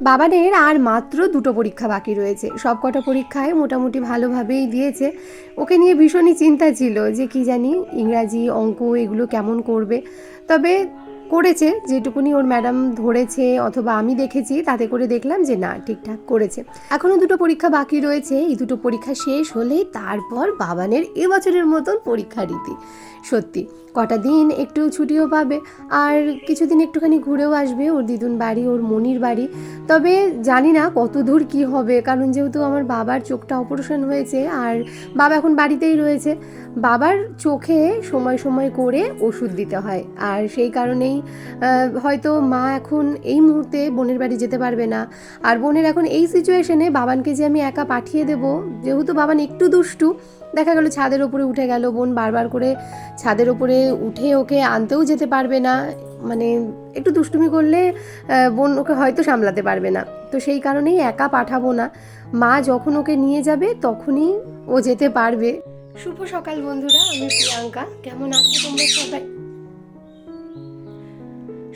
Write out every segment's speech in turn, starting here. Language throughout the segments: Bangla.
বাবানের আর মাত্র দুটো পরীক্ষা বাকি রয়েছে। সব কটা পরীক্ষায় মোটামুটি ভালোভাবেই দিয়েছে। ওকে নিয়ে ভীষণই চিন্তা ছিল যে কি জানি ইংরাজি, অঙ্ক এগুলো কেমন করবে। তবে করেছে, যেটুকুনি ওর ম্যাডাম ধরেছে অথবা আমি দেখেছি, তাতে করে দেখলাম যে না, ঠিকঠাক করেছে। এখনও দুটো পরীক্ষা বাকি রয়েছে। এই দুটো পরীক্ষা শেষ হলেই তারপর বাবানের এবছরের মতন পরীক্ষা রীতি। সত্যি। কটা দিন একটু ছুটিও পাবে আর কিছুদিন একটুখানি ঘুরেও আসবে ওর দিদুন বাড়ি, ওর মনির বাড়ি। তবে জানি না কত দূর কী হবে, কারণ যেহেতু আমার বাবার চোখটা অপারেশন হয়েছে আর বাবা এখন বাড়িতেই রয়েছে, বাবার চোখে সময় সময় করে ওষুধ দিতে হয়। আর সেই কারণেই হয়তো মা এখন এই মুহূর্তে বোনের বাড়ি যেতে পারবে না। আর বোনের এখন এই সিচুয়েশনে বাবানকে যে আমি একা পাঠিয়ে দেব, যেহেতু বাবান একটু দুষ্টু দেখা গেল ছাদের ওপরে উঠে গেল, বোন বারবার করে ছাদের ওপরে উঠে ওকে আনতেও যেতে পারবে না। মানে একটু দুষ্টুমি করলে বোন ওকে হয়তো সামলাতে পারবে না। তো সেই কারণেই একা পাঠাবো না। মা যখন ওকে নিয়ে যাবে, তখনই ও যেতে পারবে। শুভ সকাল বন্ধুরা, আমি প্রিয়াঙ্কা। কেমন আছো তোমরা সবাই?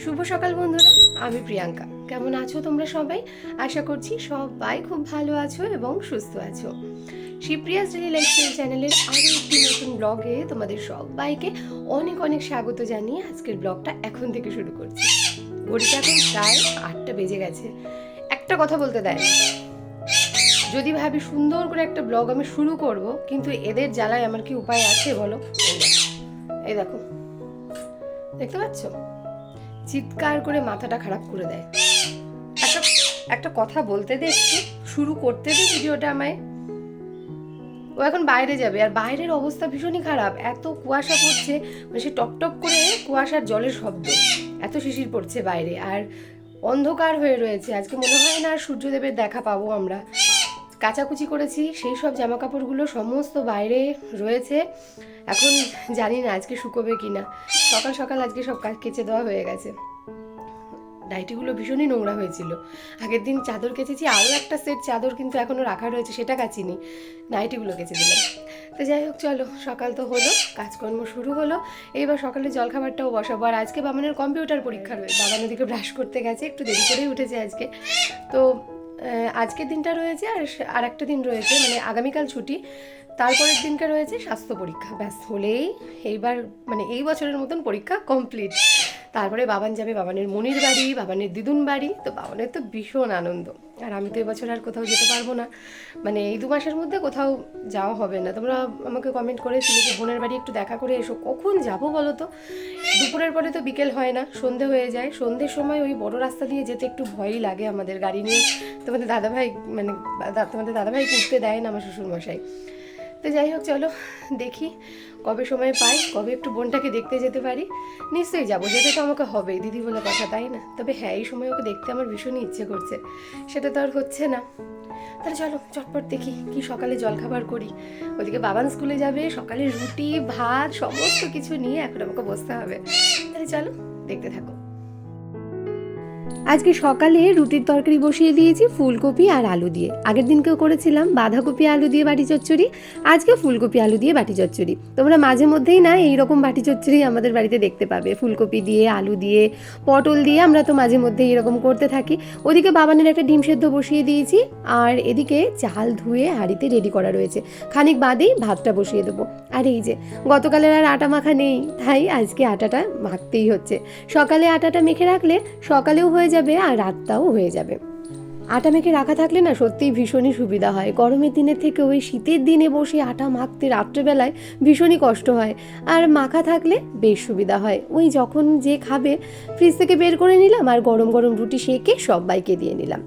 শুভ সকাল বন্ধুরা, আমি প্রিয়াঙ্কা। কেমন আছো তোমরা সবাই? আশা করছি সবাই খুব ভালো আছো এবং সুস্থ আছো। শিবপ্রিয়াস ডেলি লাইফস্টাইল চ্যানেলের আরও একটি নতুন ব্লগে তোমাদের সবাইকে অনেক অনেক স্বাগত জানিয়ে আজকের ব্লগটা এখন থেকে শুরু করছি। ঘড়িটা এখন প্রায় আটটা বেজে গেছে। একটা কথা বলতে দেয়, যদি ভাবি সুন্দর করে একটা ব্লগ আমি শুরু করব, কিন্তু এদের জ্বালায় আমার কি উপায় আছে বলো? এই দেখো। দেখতে পাচ্ছ? চিৎকার করে মাথাটা খারাপ করে দেয়। একটা একটা কথা বলতে দে শুরু করতে দে ভিডিওটা আমায়। ও এখন বাইরে যাবে। আর বাইরের অবস্থা ভীষণই খারাপ। এত কুয়াশা পড়ছে মানে সে টপ টপ করে কুয়াশার জলের শব্দ। এত শিশির পড়ছে বাইরে। আর অন্ধকার হয়ে রয়েছে। আজকে মনে হয় না আর সূর্যদেবের দেখা পাবো আমরা। কাচাকুচি করেছি, সেই সব জামা কাপড়গুলো সমস্ত বাইরে রয়েছে। এখন জানি না আজকে শুকোবে কি না সকাল সকাল আজকে সব কাজ কেচে দেওয়া হয়ে গেছে। নাইটিগুলো ভীষণই নোংরা হয়েছিল। আগের দিন চাদর কেচেছি, আরও একটা সেট চাদর কিন্তু এখনও রাখা রয়েছে, সেটা কাচিনি, নাইটিগুলো কেচে দিলাম। তো যাই হোক, চলো, সকাল তো হলো, কাজকর্ম শুরু হলো, এইবার সকালে জলখাবারটাও বসাবো। আর আজকে বাবানের কম্পিউটার পরীক্ষা রয়েছে বাবান ওদিকে ব্রাশ করতে গেছে, একটু দেরি করেই উঠেছে আজকে। তো আজকের দিনটা রয়েছে আর আর একটা দিন রয়েছে মানে আগামীকাল ছুটি, তারপরের দিনটা রয়েছে স্বাস্থ্য পরীক্ষা। ব্যাস, হলেই এইবার মানে এই বছরের মতন পরীক্ষা কমপ্লিট। তারপরে বাবান যাবে, বাবানের মনির বাড়ি, বাবানের দিদুন বাড়ি, তো বাবানের তো ভীষণ আনন্দ। আর আমি তো এবছর আর কোথাও যেতে পারব না। মানে এই দু মাসের মধ্যে কোথাও যাওয়া হবে না। তোমরা আমাকে কমেন্ট করেছিলে যে বোনের বাড়ি একটু দেখা করে এসো। কখন যাব বলো তো? দুপুরের পরে তো বিকেল হয় না, সন্ধে হয়ে যায়। সন্ধ্যের সময় ওই বড় রাস্তা দিয়ে যেতে একটু ভয়ই লাগে আমাদের গাড়ি নিয়ে। তোমাদের দাদাভাই মানে তোমাদের দাদাভাই উঠতে দেয় না আমার শ্বশুরমশাই। তো যাই হোক, চলো দেখি। কবে সময় পাই, কবে একটু বোনটাকে দেখতে যেতে পারি? নিশ্চয়ই যাব, যেতে তো আমাকে হবে দিদি বলে কথা, তাই না? তবে হ্যাঁ এই সময় ওকে দেখতে আমার ভীষণই ইচ্ছে করছে, সেটা তো আর হচ্ছে না। তাহলে চলো, চটপট দেখি কি সকালে জলখাবার করি। ওদিকে বাবান স্কুলে যাবে, সকালে রুটি, ভাত, সমস্ত কিছু নিয়ে এখন আমাকে বসতে হবে। তাহলে চলো, দেখতে থাকো। আজকে সকালে রুটির তরকারি বসিয়ে দিয়েছি ফুলকপি আর আলু দিয়ে। আগের দিনকেও করেছিলাম, বাঁধাকপি, আলু দিয়ে বাটি চচ্চড়ি। আজকে ফুলকপি, আলু দিয়ে বাটি চচ্চড়ি। তোমরা মাঝে মধ্যেই না এই রকম বাটি চচ্চড়ি আমাদের বাড়িতে দেখতে পাবে। ফুলকপি দিয়ে, আলু দিয়ে, পটল দিয়ে আমরা তো মাঝে মধ্যে এরকম করতে থাকি। ওদিকে বাবানের একটা ডিম সেদ্ধ বসিয়ে দিয়েছি আর এদিকে চাল ধুয়ে হাঁড়িতে রেডি করা রয়েছে। খানিক বাদেই ভাতটা বসিয়ে দেবো। আর এই যে, গতকালের আর আটা মাখা নেই, তাই আজকে আটাটা মাখতেই হচ্ছে। সকালে আটাটা মেখে রাখলে সকালেও হয়ে যাবে আর রাতটাও হয়ে যাবে। আটা মেখে রাখা থাকলে না সত্যিই ভীষণই সুবিধা হয়। গরমের দিনের থেকে ওই শীতের দিনে বসে আটা মাখতে রাত্রেবেলায় ভীষণই কষ্ট হয়। আর মাখা থাকলে বেশ সুবিধা হয়। ওই যখন যে খাবে ফ্রিজ থেকে বের করে নিলাম আর গরম গরম রুটি সেকে সবাইকে দিয়ে নিলাম।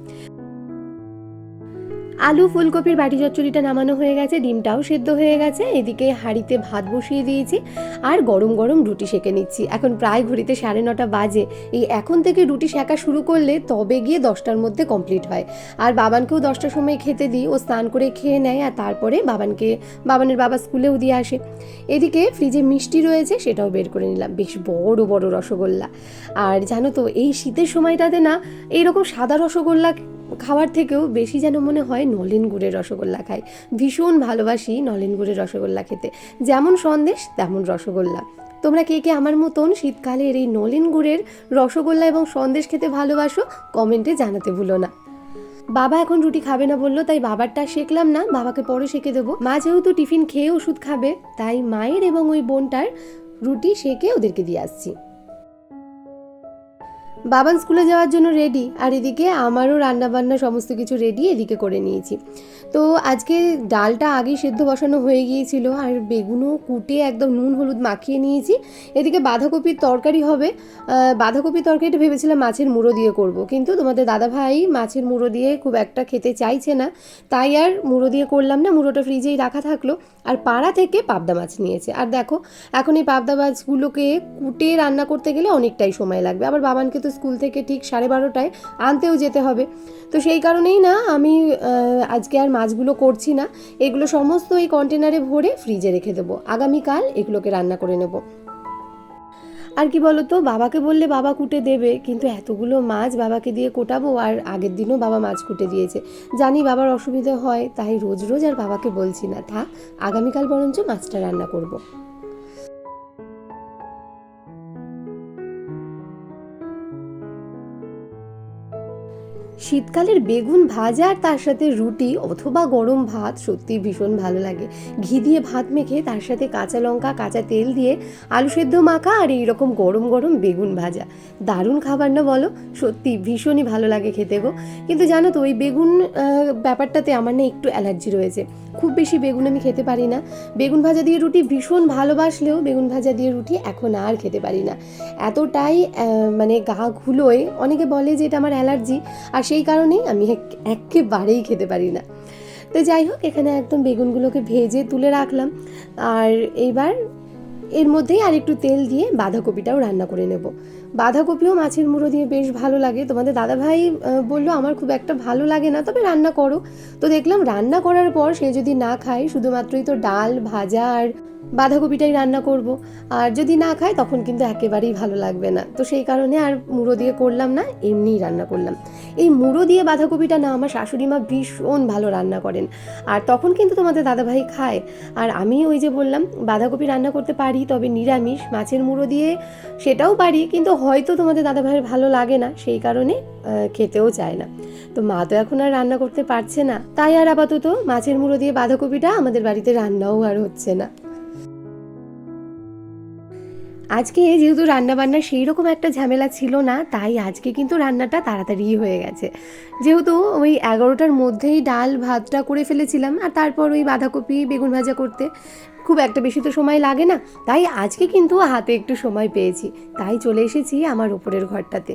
আলু, ফুলকপির বাটি চচ্চড়িটা নামানো হয়ে গেছে, ডিমটাও সেদ্ধ হয়ে গেছে। এদিকে হাঁড়িতে ভাত বসিয়ে দিয়েছি আর গরম গরম রুটি সেকে নিচ্ছি। এখন প্রায় ঘড়িতে সাড়ে নটা বাজে। এই এখন থেকে রুটি সেকা শুরু করলে তবে গিয়ে দশটার মধ্যে কমপ্লিট হয়। আর বাবানকেও দশটার সময় খেতে দিই। ও স্নান করে খেয়ে নেয় আর তারপরে বাবানকে, বাবানের বাবা স্কুলেও দিয়ে আসে। এদিকে ফ্রিজে মিষ্টি রয়েছে, সেটাও বের করে নিলাম। বেশ বড় বড় রসগোল্লা। আর জানো তো, এই শীতের সময়টাতে না, এইরকম সাদা রসগোল্লা খাওয়ার থেকেও বেশি যেন মনে হয় নলেন গুড়ের রসগোল্লা খাই ভীষণ ভালোবাসি নলেন গুড়ের রসগোল্লা খেতে। যেমন সন্দেশ, তেমন রসগোল্লা। তোমরা কে কে আমার মতন শীতকালের এই নলেন গুড়ের রসগোল্লা এবং সন্দেশ খেতে ভালোবাসো, কমেন্টে জানাতে ভুলো না। বাবা এখন রুটি খাবে না বলল, তাই বাবারটা শেখলাম না, বাবাকে পরে শেখে দেবো। মা যেহেতু টিফিন খেয়ে ওষুধ খাবে, তাই মায়ের এবং ওই বোনটার রুটি শেখে ওদেরকে দিয়ে আসছি। বাবান স্কুলে যাওয়ার জন্য রেডি আর এদিকে আমারও রান্নাবান্না সমস্ত কিছু রেডি এদিকে করে নিয়েছি। তো আজকে ডালটা আগেই সেদ্ধ বসানো হয়ে গিয়েছিল, আর বেগুনও কুটে একদম নুন হলুদ মাখিয়ে নিয়েছি। এদিকে বাঁধাকপির তরকারি হবে বাঁধাকপির তরকারিটা ভেবেছিলাম মাছের মুড়ো দিয়ে করব, কিন্তু তোমাদের দাদা ভাই মাছের মুড়ো দিয়ে খুব একটা খেতে চাইছে না, তাই আর মুড়ো দিয়ে করলাম না, মুড়োটা ফ্রিজেই রাখা থাকল, আর পাড়া থেকে পাবদা মাছ নিয়েছে। আর দেখো, এখন এই পাবদা মাছগুলোকে কুটে রান্না করতে গেলে অনেকটাই সময় লাগবে, আবার বাবানকে তো স্কুল থেকে ঠিক সাড়ে বারোটায় আনতেও যেতে হবে। তো সেই কারণেই না আমি আজকে আর মাছগুলো করছি না। এগুলো সমস্ত এই কন্টেনারে ভরে ফ্রিজে রেখে দেবো। আগামীকাল এগুলোকে রান্না করে নেব। আর কি বলতো, বাবাকে বললে বাবা কুটে দেবে, কিন্তু এতগুলো মাছ বাবাকে দিয়ে কোটাবো আর আগের দিনও বাবা মাছ কুটে দিয়েছে। জানি বাবার অসুবিধা হয়, তাই রোজ রোজ আর বাবাকে বলছি না, থাক, আগামীকাল বরঞ্চ মাছটা রান্না করব। শীতকালের বেগুন ভাজা আর তার সাথে রুটি অথবা গরম ভাত সত্যি ভীষণ ভালো লাগে। ঘি দিয়ে ভাত মেখে তার সাথে কাঁচা লঙ্কা, কাঁচা তেল দিয়ে আলু সেদ্ধ মাখা আর এইরকম গরম গরম বেগুন ভাজা। দারুণ খাবার না বলো? সত্যি ভীষণই ভালো লাগে খেতে গো। কিন্তু জানো তো, ওই বেগুন ব্যাপারটাতে আমার না একটু অ্যালার্জি রয়েছে। খুব বেশি বেগুন আমি খেতে পারি না। বেগুন ভাজা দিয়ে রুটি ভীষণ ভালোবাসলেও বেগুন ভাজা দিয়ে রুটি এখন আর খেতে পারি না। এতটাই মানে গা ঘুলোয়, অনেকে বলে যে এটা আমার অ্যালার্জি, আর সেই কারণেই আমি এক- একেবারেই খেতে পারি না। তো যাই হোক, এখানে একদম বেগুনগুলোকে ভেজে তুলে রাখলাম। আর এইবার এর মধ্যেই আর একটু তেল দিয়ে বাঁধাকপিটাও রান্না করে নেব। বাঁধাকপিও মাছের মুড়ো দিয়ে বেশ ভালো লাগে। তোমাদের দাদাভাই বলল, আমার খুব একটা ভালো লাগে না, তবে রান্না করো। তো দেখলাম, রান্না করার পর সে যদি না খায়, শুধুমাত্রই তো ডাল, ভাজা আর বাঁধাকপিটাই রান্না করব। আর যদি না খায় তখন কিন্তু একেবারেই ভালো লাগবে না। তো সেই কারণে আর মুড়ো দিয়ে করলাম না, এমনিই রান্না করলাম। এই মুড়ো দিয়ে বাঁধাকপিটা না, আমার শাশুড়ি মা ভীষণ ভালো রান্না করেন। আর তখন কিন্তু তোমাদের দাদাভাই খায়। আর আমি ওই যে বললাম, বাঁধাকপি রান্না করতে পারি, তবে নিরামিষ, মাছের মুড়ো দিয়ে সেটাও পারি, কিন্তু হয়তো তোমাদের দাদাভাইয়ের ভালো লাগে না, সেই কারণে খেতেও চায় না। তো মা তো এখন আর রান্না করতে পারছে না। তাই আর আপাতত মাছের মুড়ো দিয়ে বাঁধাকপিটা আমাদের বাড়িতে রান্নাও আর হচ্ছে না। আজকে যেহেতু রান্না বান্না সেই রকম একটা ঝামেলা ছিল না, তাই আজকে কিন্তু রান্নাটা তাড়াতাড়ি হয়ে গেছে। যেহেতু ওই এগারোটার মধ্যেই ডাল ভাতটা করে ফেলেছিলাম, আর তারপর ওই বাঁধাকপি, বেগুন ভাজা করতে খুব একটা বেশি তো সময় লাগে না, তাই আজকে কিন্তু হাতে একটু সময় পেয়েছি, তাই চলে এসেছি আমার উপরের ঘরটাতে।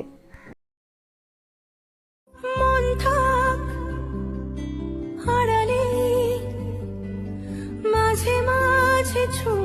মাঝে মাঝে ছুঁতে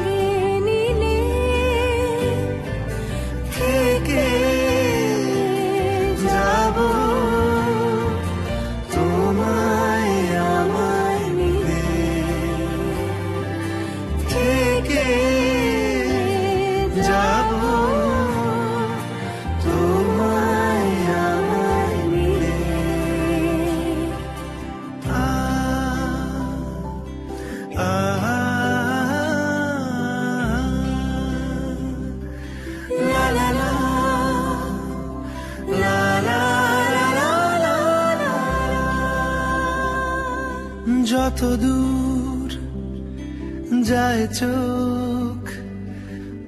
যত দূর যায় চোখ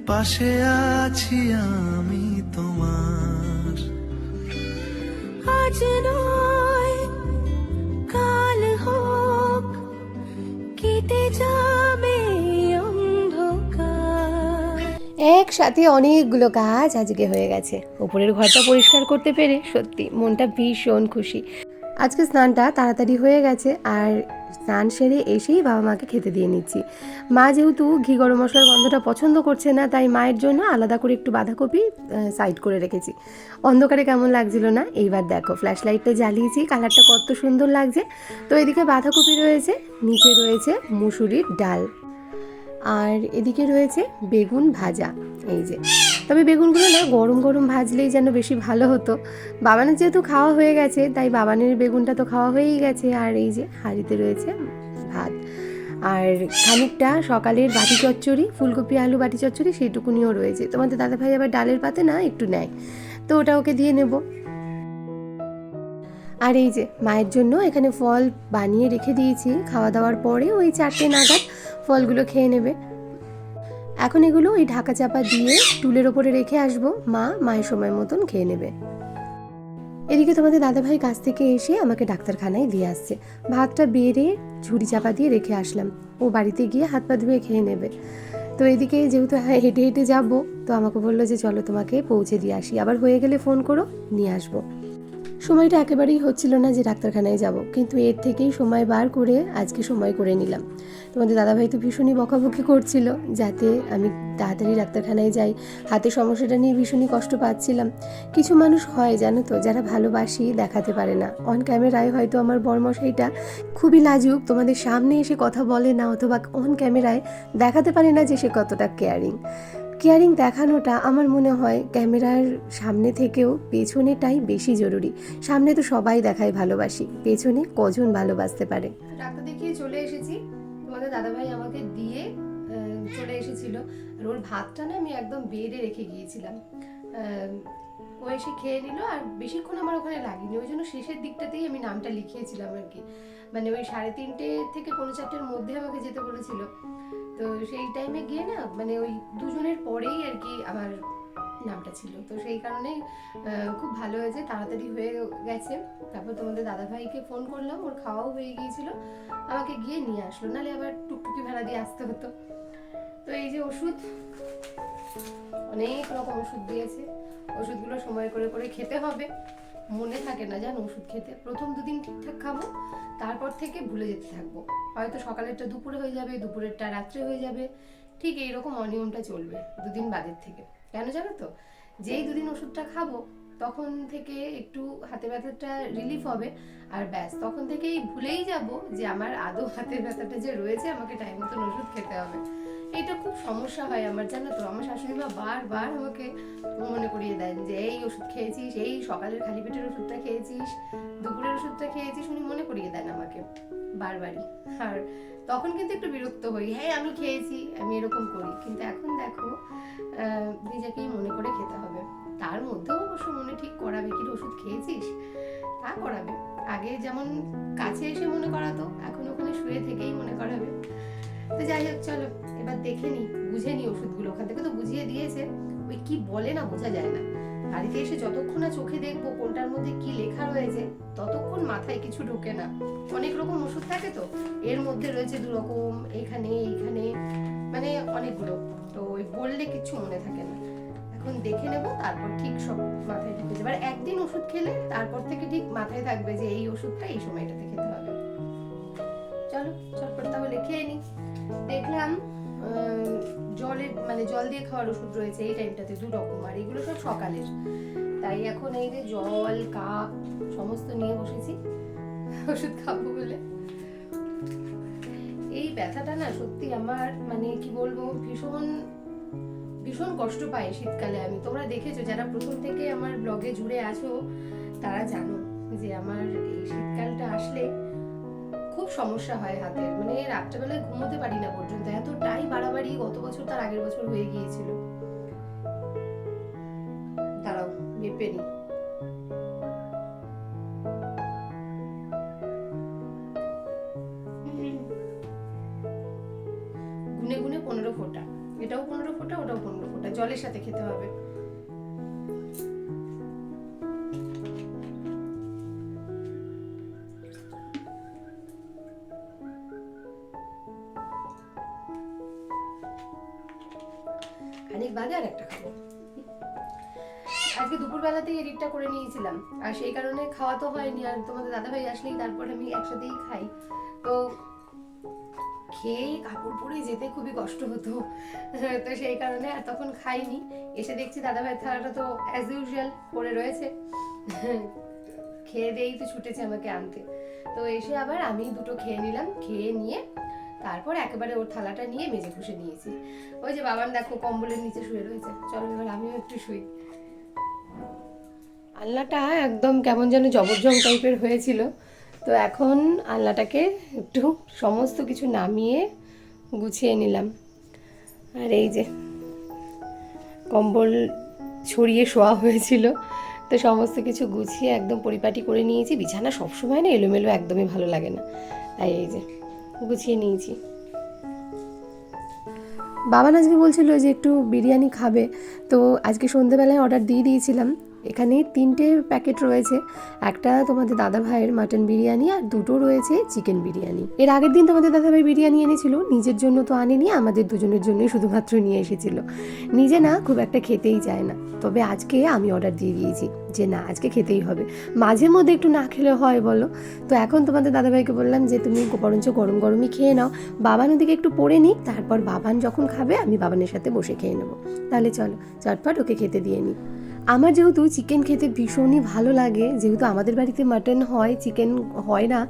পাশে আছি আমি তোমার। আজ নয় কাল হোক কেটে যাবে একসাথে অনেকগুলো কাজ আজকে হয়ে গেছে। উপরের ঘরটা পরিষ্কার করতে পেরে সত্যি মনটা ভীষণ খুশি। আজকে স্নানটা তাড়াতাড়ি হয়ে গেছে আর স্নান সেরে এসেই বাবা মাকে খেতে দিয়ে নিচ্ছি। মা যেহেতু ঘি গরম মশলার গন্ধটা পছন্দ করছে না, তাই মায়ের জন্য আলাদা করে একটু বাঁধাকপি সাইড করে রেখেছি। অন্ধকারে কেমন লাগছিল না? এইবার দেখো ফ্ল্যাশ লাইটটা জ্বালিয়েছি কালারটা কত সুন্দর লাগছে। তো এদিকে বাঁধাকপি রয়েছে, নিচে রয়েছে মুসুরির ডাল। আর এদিকে রয়েছে বেগুন ভাজা, এই যে। তবে বেগুনগুলো না গরম গরম ভাজলেই যেন বেশি ভালো হতো। বাবানের যেহেতু খাওয়া হয়ে গেছে, তাই বাবানের বেগুনটা তো খাওয়া হয়েই গেছে। আর এই যে হাঁড়িতে রয়েছে ভাত। আর খানিকটা সকালের বাটি চচ্চড়ি, ফুলকপি, আলু বাটি চচ্চড়ি সেইটুকুনিও রয়েছে। তোমাদের দাদা ভাই আবার ডালের পাতে না একটু নেয়? তো ওটা ওকে দিয়ে নেব। আর এই যে মায়ের জন্য এখানে ফল বানিয়ে রেখে দিয়েছি। খাওয়া দাওয়ার পরে ওই চারটে নাগাদ ফলগুলো খেয়ে নেবে। এখন এগুলো ওই ঢাকা চাপা দিয়ে টুলের ওপরে রেখে আসব। মা মায়ের সময় মতন খেয়ে নেবে। এদিকে তোমাদের দাদাভাই কাছ থেকে এসে আমাকে ডাক্তারখানায় দিয়ে আসছে। ভাতটা বেড়ে ঝুড়ি চাপা দিয়ে রেখে আসলাম। ও বাড়িতে গিয়ে হাত পা ধুয়ে খেয়ে নেবে। তো এদিকে যেহেতু হ্যাঁ হেঁটে হেঁটে যাব, তো আমাকে বলল যে চলো তোমাকে পৌঁছে দিয়ে আসি। আবার হয়ে গেলে ফোন করো, নিয়ে আসব। সময়টা একেবারেই হচ্ছিল না যে ডাক্তারখানায় যাব। কিন্তু এর থেকেই সময় বার করে আজকে সময় করে নিলাম। তোমাদের দাদাভাই তো ভীষণই বকাবকি করছিল, যাতে আমি তাড়াতাড়ি ডাক্তারখানায় যাই। হাতের সমস্যাটা নিয়ে ভীষণই কষ্ট পাচ্ছিলাম। কিছু মানুষ হয় জানো তো, যারা ভালোবাসি, দেখাতে পারে না। অন ক্যামেরায় হয়তো আমার বরমশাইটা খুবই লাজুক, তোমাদের সামনে এসে কথা বলে না, অথবা অন ক্যামেরায় দেখাতে পারে না যে সে কতটা কেয়ারিং কেয়ারিং দেখানোটা আমার মনে হয় ক্যামেরার সামনে থেকেও পেছনেটাই বেশি জরুরি। সামনে তো সবাই দেখায় ভালোবাসি, পেছনে কজন ভালোবাসতে পারে? ডাক্তার দেখিয়ে চলে এসেছি। তোমাদের দাদাভাই আমাকে দিয়ে চলে এসেছিল। আর ওর ভাতটা না আমি একদম বেডে রেখে গিয়েছিলাম। ও এসে খেয়ে নিল আর বেশিক্ষণ আমার ওখানে লাগেনি। ওই জন্য শেষের দিকটাতেই আমি নামটা লিখিয়েছিলাম আর কি। মানে ওই সাড়ে তিনটে থেকে পৌনে চারটের মধ্যে আমাকে যেতে বলেছিল। তো সেই টাইমে গিয়ে না মানে ওই দুজনের পরেই আর কি আমার নামটা ছিল। তো সেই কারণেই আহ, খুব ভালো হয়েছে তাড়াতাড়ি হয়ে গেছে। তারপর তোমাদের দাদাভাইকে ফোন করলাম ওর খাওয়াও হয়ে গিয়েছিল। আমাকে গিয়ে নিয়ে আসলো নাহলে আবার টুকটুকি ভাড়া দিয়ে আসতে হতো। তো এই যে ওষুধ অনেক রকম ওষুধ দিয়েছে। ওষুধগুলো সময় করে করে খেতে হবে। মনে থাকে না জানো ওষুধ খেতে। প্রথম দুদিন ঠিকঠাক খাব তারপর থেকে ভুলে যেতে থাকব। হয়তো সকালেরটা দুপুরে হয়ে যাবে দুপুরেরটা রাত্রে হয়ে যাবে। ঠিক এইরকম অনিয়মটা চলবে দুদিন বাদের থেকে। কেন জানো তো? যেই দুদিন ওষুধটা খাব, তখন থেকে একটু হাতে ব্যথাটা রিলিফ হবে। আর ব্যাস, তখন থেকেই ভুলেই যাব যে আমার আদৌ হাতের ব্যথাটা যে রয়েছে, আমাকে টাইম মতন ওষুধ খেতে হবে। এটা খুব সমস্যা হয় আমার, জানো তো? আমার শাশুড়ি মা বারবার আমাকে মনে করিয়ে দেন যে, এই ওষুধ খেয়েছিস, এই সকালের খালি পেটের ওষুধটা খেয়েছিস, দুপুরের ওষুধটা খেয়েছিস। উনি মনে করিয়ে দেন আমাকে বারবারই। আর তখন কিন্তু একটু বিরক্ত হই। হ্যাঁ আমি খেয়েছি, আমি এরকম করি। কিন্তু এখন দেখো নিজেকেই মনে করে খেতে হবে। তার মধ্যেও অবশ্য মনে ঠিক করাবে কি ওষুধ খেয়েছিস? তা করাবে। আগে যেমন কাছে এসে মনে করাতো, এখন ওখানে শুয়ে থেকেই মনে করাবে। তো যাই হোক, চলো, এবার দেখে নি বুঝে নি ওষুধগুলো। ওখান থেকে তো বুঝিয়ে দিয়েছে। ওই কি বলে না বোঝা যায় না। বাড়িতে এসে যতক্ষণ না চোখে দেখব কোনটার মধ্যে কি লেখা রয়েছে, ততক্ষণ মাথায় কিছু ঢোকে না। অনেক রকম ওষুধ থাকে তো, এর মধ্যে রয়েছে দু রকম এইখানে এইখানে মানে অনেকগুলো। তো ওই বললে কিছু মনে থাকে না। এখন দেখে নেব, তারপর ঠিক সব মাথায় ঢুকে যাবে। আর একদিন ওষুধ খেলে তারপর থেকে ঠিক মাথায় থাকবে যে এই ওষুধটা এই সময়টাতে খেতে হবে। চলো, চটপট তাহলে খেয়ে নি। দেখলাম জলের মানে জল দিয়ে খাওয়ার ওষুধ রয়েছে এই টাইমটাতে দু রকম, আর এগুলো সব সকালের। তাই এখন এই যে জল, কাপ, সমস্ত নিয়ে বসেছি। ওষুধ খাব বলে। এই ব্যথাটা না সত্যি আমার মানে কি বলব, ভীষণ ভীষণ কষ্ট পাই শীতকালে আমি। তোমরা দেখেছ, যারা প্রথম থেকে আমার ব্লগে জুড়ে আছো, তারা জানো যে আমার এই শীতকালটা আসলে খুব সমস্যা হয় হাতের মানে রাত্রেবেলায় ঘুমোতে পারি না পর্যন্ত। এতটাই বাড়াবাড়ি, গত বছর তার আগের বছর হয়ে গিয়েছিল। দাঁড়াও, মেপে নি। গুনে গুনে পনেরো ফোঁটা। এটাও পনেরো ফোঁটা, ওটাও পনেরো ফোঁটা। জলের সাথে খেতে হবে। খানিক বাদে আর একটা খাব। আজকে দুপুরবেলাতেই এডিটটা করে নিয়েছিলাম। আর সেই কারণে খাওয়া তো হয়নি। আর তোমাদের দাদাভাই আসলেই তারপর আমি একসাথেই খাই। তো খেয়ে কাপড় পরে যেতে খুবই কষ্ট হতো। তো সেই কারণে আর তখন খাইনি। এসে দেখছি দাদাভাই থালাটা তো অ্যাজ ইউজুয়াল পড়ে রয়েছে। খেয়ে দিয়েই তো ছুটেছে আমাকে আনতে। তো এসে আবার আমি দুটো খেয়ে নিলাম। খেয়ে নিয়ে তারপর একেবারে ওর থালাটা নিয়ে মেজে ঘষে নিয়েছি। ওই যে বাবার দেখো কম্বলের নিচে শুয়ে রয়েছে। চলো এবার আমিও একটু শুই। আলনাটা একদম কেমন যেন জবরজং টাইপের হয়েছিল। তো এখন আলনাটাকে একটু সমস্ত কিছু নামিয়ে গুছিয়ে নিলাম। আর এই যে কম্বল ছড়িয়ে শোয়া হয়েছিল। তো সমস্ত কিছু গুছিয়ে একদম পরিপাটি করে নিয়েছি। বিছানা সবসময় না এলোমেলো একদমই ভালো লাগে না। তাই এই যে গুছিয়ে নিয়েছি। বাবা আজকে বলছিল যে একটু বিরিয়ানি খাবে, তো আজকে সন্ধেবেলায় অর্ডার দিয়ে দিয়েছিলাম। এখানে তিনটে প্যাকেট রয়েছে। একটা তোমাদের দাদা ভাইয়ের মাটন বিরিয়ানি আর দুটো রয়েছে চিকেন বিরিয়ানি। এর আগের দিন তোমাদের দাদা ভাই বিরিয়ানি এনেছিল, নিজের জন্য তো আনেনি, আমাদের দুজনের জন্যই শুধুমাত্র নিয়ে এসেছিল। নিজে না, খুব একটা খেতেই চায় না। তবে আজকে আমি অর্ডার দিয়ে দিয়েছি যে না, আজকে খেতেই হবে। মাঝে মধ্যে একটু না খেলে হয় বলো। তো এখন তোমাদের দাদাভাইকে বললাম যে, তুমি বরঞ্চ গরম গরমই খেয়ে নাও। বাবান ওদিকে একটু পড়ে নিক, তারপর বাবান যখন খাবে, আমি বাবানের সাথে বসে খেয়ে নেব। তাহলে চলো, চটপট ওকে খেতে দিয়ে নিই। আমার যেহেতু চিকেন খেতে ভীষণই ভালো লাগে, যেহেতু আমাদের বাড়িতে মাটন হয় চিকেন হয় না,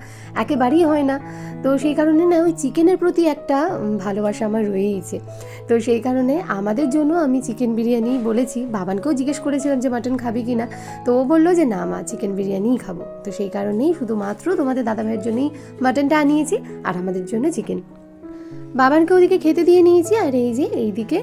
একেবারেই হয় না, তো সেই কারণে না ওই চিকেনের প্রতি একটা ভালোবাসা আমার রয়েইছে। তো সেই কারণে আমাদের জন্য আমি চিকেন বিরিয়ানি বলেছি, বাবানকেও জিজ্ঞেস করেছিলাম যে মাটন খাবি কি না তো ও বলল যে না মা চিকেন বিরিয়ানিই খাব। তো সেই কারণেই শুধুমাত্র তোমাদের দাদা ভাইয়ের জন্যই মাটনটা আনিয়েছি, আর আমাদের জন্য চিকেন বাবানকে ওদিকে খেতে দিয়ে নিয়েছি, আর এই যে এইদিকে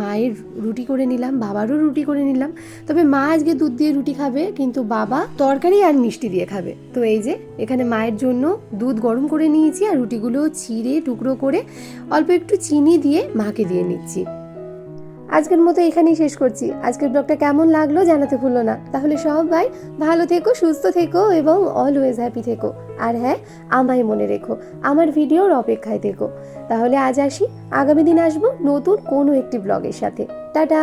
মায়ের রুটি করে নিলাম, বাবারও রুটি করে নিলাম। তবে মা আজকে দুধ দিয়ে রুটি খাবে, কিন্তু বাবা তরকারি আর মিষ্টি দিয়ে খাবে। তো এই যে, এখানে মায়ের জন্য দুধ গরম করে নিয়েছি, আর রুটিগুলো ছিঁড়ে টুকরো করে অল্প একটু চিনি দিয়ে মাকে দিয়ে নিচ্ছি। আজকের মতো এখানেই শেষ করছি। আজকের ব্লগটা কেমন লাগল জানাতে ভুলো না। তাহলে সবাই ভালো থেকো, সুস্থ থেকো এবং অলওয়েজ হ্যাপি থেকো। আর হ্যাঁ আমায় মনে রেখো, আমার ভিডিওর অপেক্ষায় থেকো। তাহলে আজ আসি, আগামী দিন আসব নতুন কোনো একটি ব্লগের সাথে। টাটা!